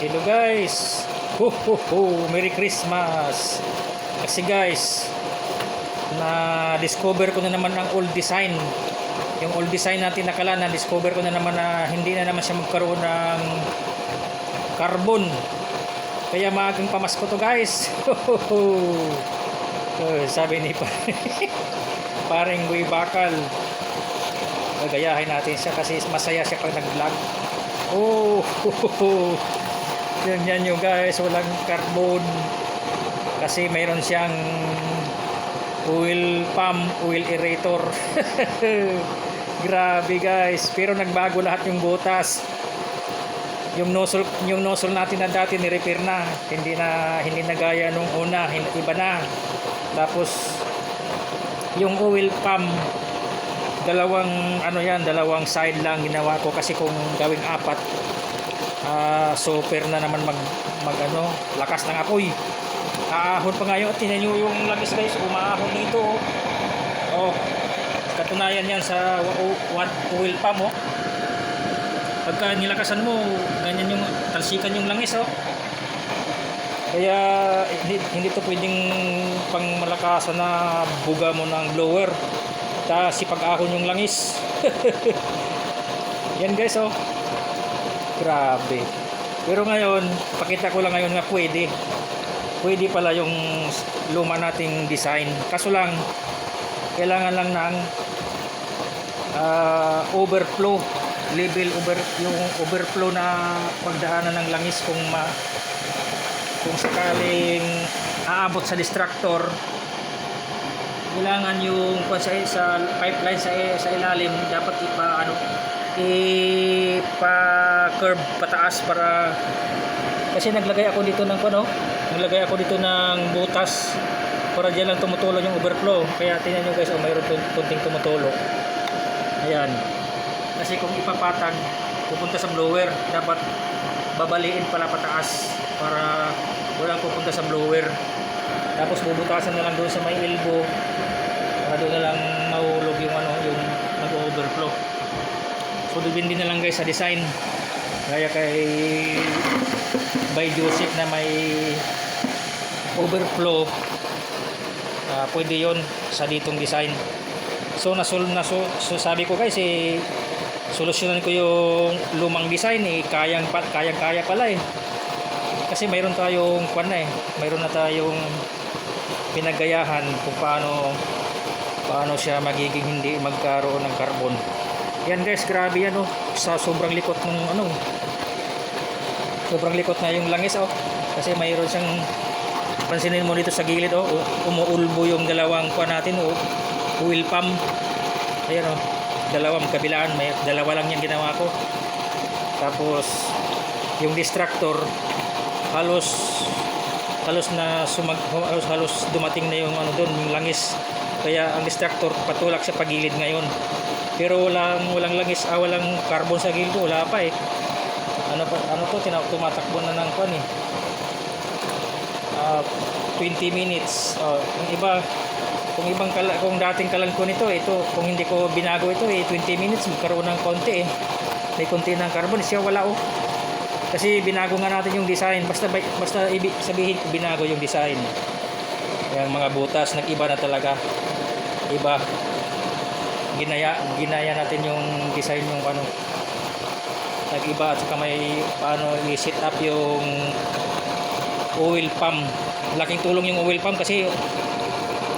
Hello guys! Ho ho ho! Merry Christmas! Kasi guys, na discover ko na naman ang old design. Yung old design natin nakala na discover ko na naman na hindi na naman siya magkaroon ng carbon. Kaya maagang pamasko to guys. Ho ho ho! Oh, sabi ni pa paring Boy Bakal. Gagayahin natin siya kasi masaya siya pag nag-vlog. Oh, ho, ho, ho. Yan yung guys, walang carbon. Kasi mayroon siyang oil pump, oil aerator. Grabe guys, pero nagbago lahat yung butas. Yung nozzle, yung nozzle natin na dati ni-repair na. Hindi na hindi na gaya nung una, iba na. Tapos yung oil pump dalawang ano yan, dalawang side lang ginawa ko kasi kung gawing apat ah super na naman mag, mag ano, lakas ng apoy. Aahon pa ngayon tinan nyo yung labis guys, umaahon dito. Oh. oh. Katunayan yan sa wa- oil pump oh. Pagka nilakasan mo, ganyan yung talsikan yung langis oh. Kaya hindi, hindi to pwedeng pang malakasan na buga mo ng blower. Ta si pag-ahon yung langis. Yan guys oh. Grabe. Pero ngayon, pakita ko lang ngayon nga pwede. Pwede pala yung luma nating design. Kaso lang, kailangan lang ng ah, overflow level over yung overflow na pagdaanan ng langis kung ma kung sakaling aabot sa distractor kailangan yung sa, sa pipeline sa, sa ilalim dapat ipa ano ipa curve pataas para kasi naglagay ako dito ng ano naglagay ako dito ng butas para diyan lang tumutulo yung overflow. Kaya tingnan nyo guys oh, mayroon kun- kunting tumutulo ayan. Kasi kung ipapatag pupunta sa blower. Dapat babaliin pala pataas para walang pupunta sa blower. Tapos bubutasan na lang doon sa may elbow para doon na lang mahulog yung ano so depende na lang guys sa design. Gaya kay by Joseph na may overflow. Ah, pwede yon sa ditong design. So nasul naso so sabi ko guys eh solusyonan ko yung lumang design eh kayang pa, kayang kaya pala eh. Kasi mayroon tayong kwan na eh mayroon na tayong pinagayahan kung paano paano siya magiging hindi magkaroon ng carbon yan guys grabe yan oh. Sa sobrang likot ng ano sobrang likot na yung langis oh. Kasi mayroon siyang pansinin mo dito sa gilid oh. Umuulbo yung dalawang kwan natin oh. Oil pump. Ayan oh. Dalawang kabilaan. May dalawa lang yung ginawa ko. Tapos yung distractor halos halos na sumag halos halos dumating na yung ano doon yung langis. Kaya ang distractor patulak sa pagilid ngayon pero walang walang langis ah walang carbon sa gilid wala pa eh. Ano pa ano to tina, tumatakbo na ng kwan eh. Ah, 20 minutes. Oh, yung iba kung ibang kala, kung dating kalan ko nito ito kung hindi ko binago ito eh 20 minutes magkaroon ng konti eh. May konti ng carbon siya wala oh. Kasi binago nga natin yung design. Basta basta ibig sabihin ko binago yung design. Yung mga butas nag-iba na talaga. Iba ginaya ginaya natin yung design yung ano nag-iba at saka may paano i-set up yung oil pump. Laking tulong yung oil pump kasi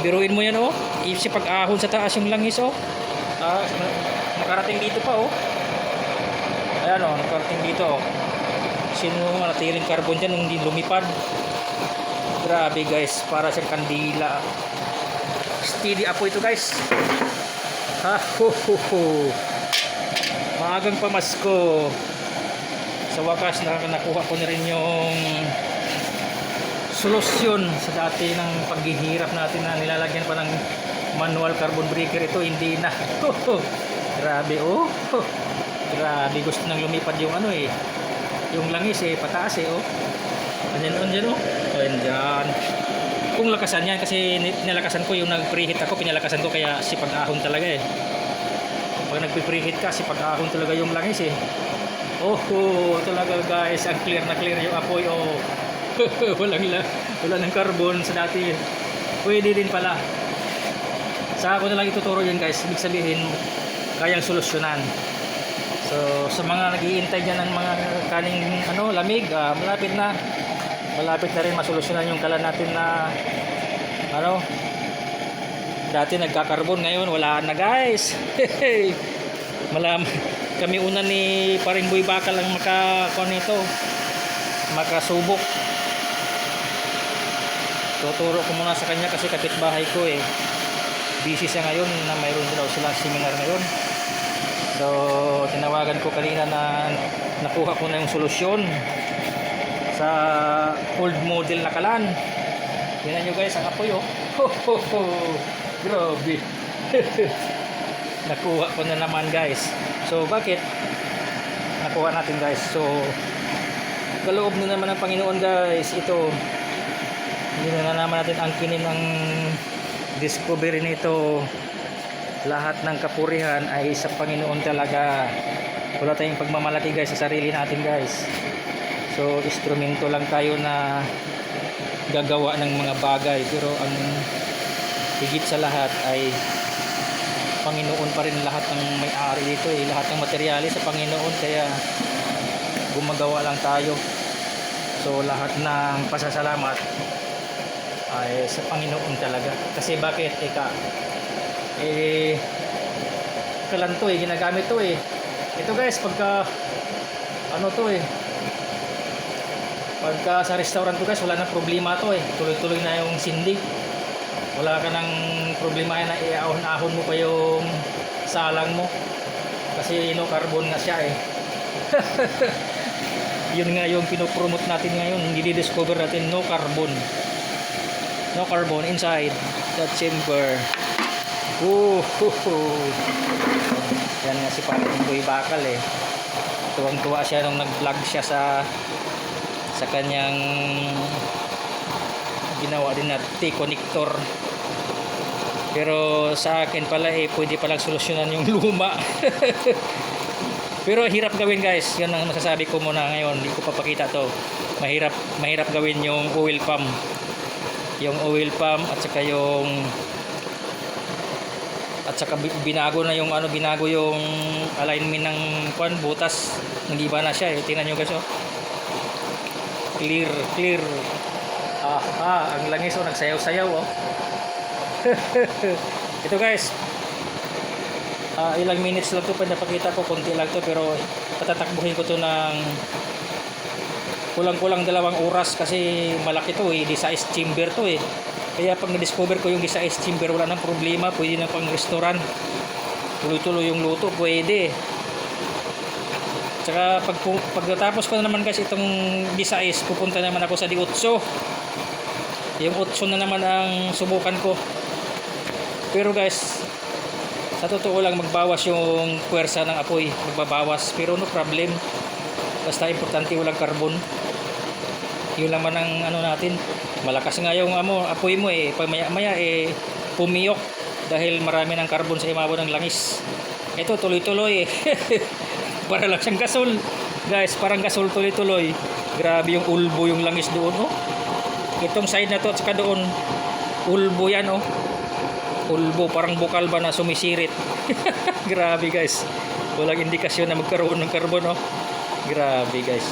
biruin mo yan oh. Si pag-ahon sa taas yung langis oh. Ah, na- nakarating dito pa oh. Ayan oh nakarating dito oh. Sino manatiling carbon dyan nung lumipad. Grabe guys para sa kandila. Steady apo ito guys ha ho ho ho. Maagang pamasko. Sa wakas nak- nakuha ko na rin yung solusyon sa dati ng paghihirap natin na nilalagyan pa ng manual carbon breaker. Ito hindi na. Grabe oh. Grabe gusto nang lumipad yung ano eh. Yung langis eh pataas eh oh. Andyan andyan oh. Andyan kung lakasan yan kasi ni- nilakasan ko yung nag-preheat ako pinalakasan ko kaya sipag ahon talaga eh pag nagpe-preheat ka sipag ahon talaga yung langis eh Oh, talaga guys, ang clear na clear yung apoy. Oh. Walang la, wala ng carbon sa dati. Pwede din pala. Sa ako na lang ituturo yun guys. Ibig sabihin, kayang solusyonan. So, sa mga naghihintay dyan ng mga kaning ano, lamig, ah, malapit na. Malapit na rin masolusyonan yung kalan natin na ano, dati nagkakarbon ngayon wala na guys. Malam kami una ni paring Boy Bakal ang maka kuan nito. Makasubok. Tuturo ko muna sa kanya kasi kapitbahay ko eh. Busy siya ngayon na mayroon daw sila seminar ngayon. So, tinawagan ko kanina na nakuha ko na yung solusyon sa old model na kalan. Tingnan nyo guys, ang apoy oh. Ho, ho, ho. Grabe. Nakuha ko na naman guys. So bakit? Nakuha natin guys. So kaloob na naman ng Panginoon guys. Ito hindi na naman natin angkinin ang discovery nito. Lahat ng kapurihan ay sa Panginoon talaga. Wala tayong pagmamalaki guys sa sarili natin guys. So instrumento lang tayo na gagawa ng mga bagay pero ang higit sa lahat ay Panginoon pa rin lahat ng may-ari dito eh. Lahat ng materyales sa Panginoon kaya gumagawa lang tayo. So lahat ng pasasalamat ay sa Panginoon talaga. Kasi bakit? Eka, eh, kalan to eh, ginagamit to eh. Ito guys, pagka, ano to eh, pagka sa restaurant to guys, wala na problema to eh. Tuloy-tuloy na yung sindi. Wala ka ng problema na iahon-ahon mo pa yung salang mo. Kasi no carbon nga siya eh. Yun nga yung pinopromote natin ngayon. Hindi discover natin no carbon. No carbon inside that chamber. Ooh, yan nga si Paring Boy Bakal eh. Tuwang tuwa siya nung nag vlog siya sa sa kanyang ginawa din na T-connector pero sa akin pala eh pwede palang solusyonan yung luma. Pero hirap gawin guys. Yun ang masasabi ko muna ngayon. Hindi ko papakita to. Mahirap mahirap gawin yung oil pump. Yung oil pump at saka yung at saka bi- binago na yung ano binago yung alignment ng kwan butas. Nag-iba na siya eh? Tingnan nyo guys oh clear clear. Ah, ah ang langis oh nagsayaw-sayaw oh. Ito guys. Ah, ilang minutes lang to pa napakita ko konti lang to pero patatakbuhin ko to ng kulang-kulang dalawang oras kasi malaki to eh. Di size chamber to eh. Kaya pag na-discover ko yung di size chamber wala nang problema. Pwede na pang restaurant. Tuloy-tuloy yung luto pwede Tsaka pag, pagkatapos ko na naman guys itong Visayas, pupunta naman ako sa Diutso. Yung Utso na naman ang subukan ko. Pero guys, sa totoo lang magbawas yung puwersa ng apoy, magbabawas. Pero no problem. Basta importante walang carbon. Yun lang man ang ano natin. Malakas nga yung amo, apoy mo eh. Pag maya maya eh pumiyok dahil marami ng carbon sa imabaw ng langis. Ito tuloy-tuloy eh. para lang siyang gasol. Guys parang gasol tuloy-tuloy. Grabe yung ulbo yung langis doon oh. Itong side na to at saka doon ulbo yan oh. Ulbo parang bukal ba na sumisirit? Grabe guys. Walang indikasyon na magkaroon ng carbon oh. Grabe guys.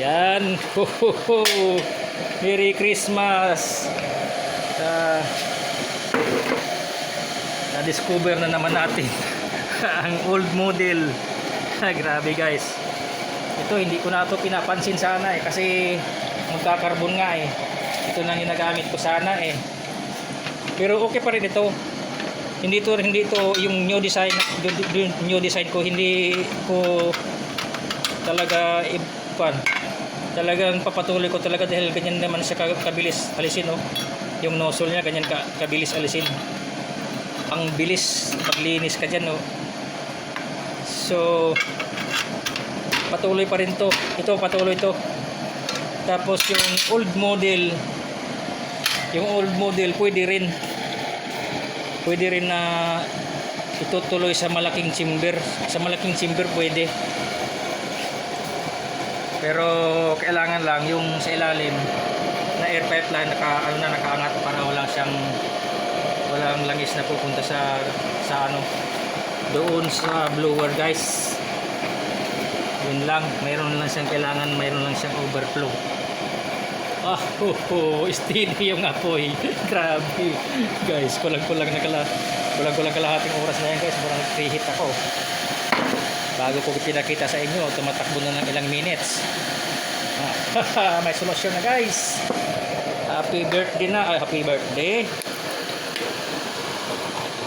Yan. Ho, ho, ho. Merry Christmas. Ah, na-discover na naman natin ang old model grabe guys. Ito hindi ko na ito pinapansin sana eh. Kasi magkakarbon nga eh. Ito na ginagamit ko sana eh. Pero okay pa rin ito. Hindi to hindi to yung new design new design ko hindi ko talaga ipan talagang papatuloy ko talaga dahil ganyan naman siya ka- kabilis alisin oh. Yung nozzle niya ganyan ka, kabilis alisin. Ang bilis maglinis ka dyan oh So, patuloy pa rin to. Ito, patuloy to. Tapos yung old model, yung old model, pwede rin. Pwede rin na itutuloy sa malaking chamber. Sa malaking chamber, pwede. Pero kailangan lang yung sa ilalim na air pipeline naka ano na nakaangat para wala siyang walang langis na pupunta sa sa ano doon sa blower guys. Yun lang, mayroon lang siyang kailangan, mayroon lang siyang overflow. Ah, ho, ho, steady yung apoy. Grabe. Guys, kulang-kulang na kala kulang-kulang kalahating oras na yan guys. Parang preheat ako. Bago ko pinakita sa inyo, tumatakbo na ng ilang minutes. Ah, may solusyon na guys. Happy birthday na. Ay, happy birthday.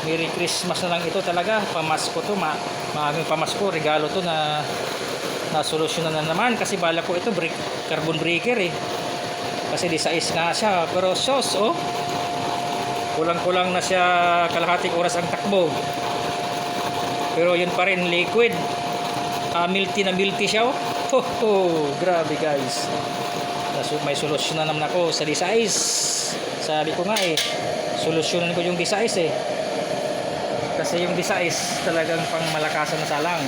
Merry Christmas na lang ito talaga. Pamasko to. Ma maagang pamasko. Regalo to na na solusyon na naman. Kasi bala ko ito break, carbon breaker eh. Kasi di size nga siya. Pero sos oh. Kulang-kulang na siya kalahating oras ang takbo. Pero yun pa rin liquid. Ah, milty na milty siya oh. Ho, ho, grabe guys. Nas- May solusyon na naman ako sa D-size. Sabi ko nga eh, solusyonan ko yung D-size eh. Kasi yung D-size talagang pang malakasan na salang.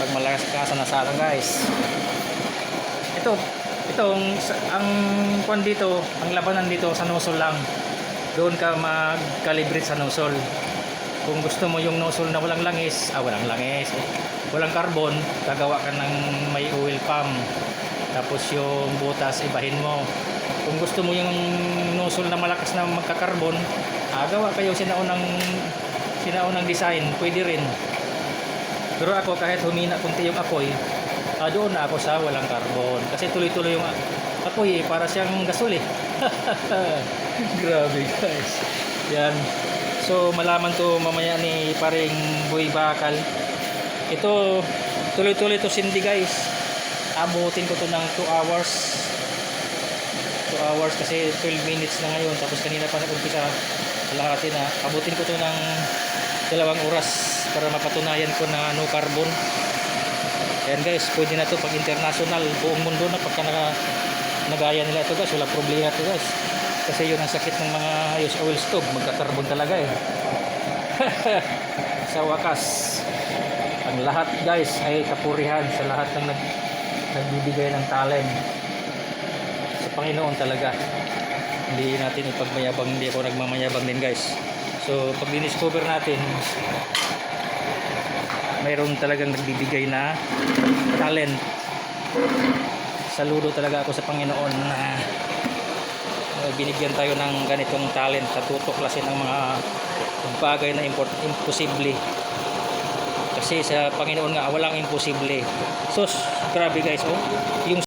Pag malakasan na salang guys. Ito, itong ang kwan dito, ang labanan dito sa nozzle lang. Doon ka mag-calibrate sa nozzle. Kung gusto mo yung nozzle na walang langis, ah walang langis, walang carbon, gagawa ka ng may oil pump. Tapos yung butas ibahin mo. Kung gusto mo yung nozzle na malakas na magka-carbon, ah, gawa kayo sinaunang sinaunang design, pwede rin. Pero ako kahit humina kunti yung apoy, ah, doon na ako sa walang carbon. Kasi tuloy-tuloy yung apoy eh, para siyang gasol eh. Grabe guys. Yan. So malaman to mamaya ni paring Boy Bakal. Ito tuloy-tuloy to sindi guys. Abutin ko to ng 2 hours. 2 hours kasi 12 minutes na ngayon tapos kanina pa nag-umpisa kalahati na. Abutin ko to ng dalawang oras para mapatunayan ko na no carbon. Ayan guys, pwede na to pag international, buong mundo na pagka naka, nagaya nila ito guys, wala problema to guys. Kasi yun ang sakit ng mga use oil stove, magka-carbon talaga eh. sa wakas, ang lahat guys ay kapurihan sa lahat ng nag, nagbibigay ng talent. Sa Panginoon talaga. Hindi natin ipagmayabang, hindi ako nagmamayabang din guys. So pag diniscover natin, mayroon talagang nagbibigay na talent. Saludo talaga ako sa Panginoon na uh, binigyan tayo ng ganitong talent sa tutuklasin ng mga bagay na import, imposible. Kasi sa Panginoon nga walang imposible. So, grabe guys, oh. Yung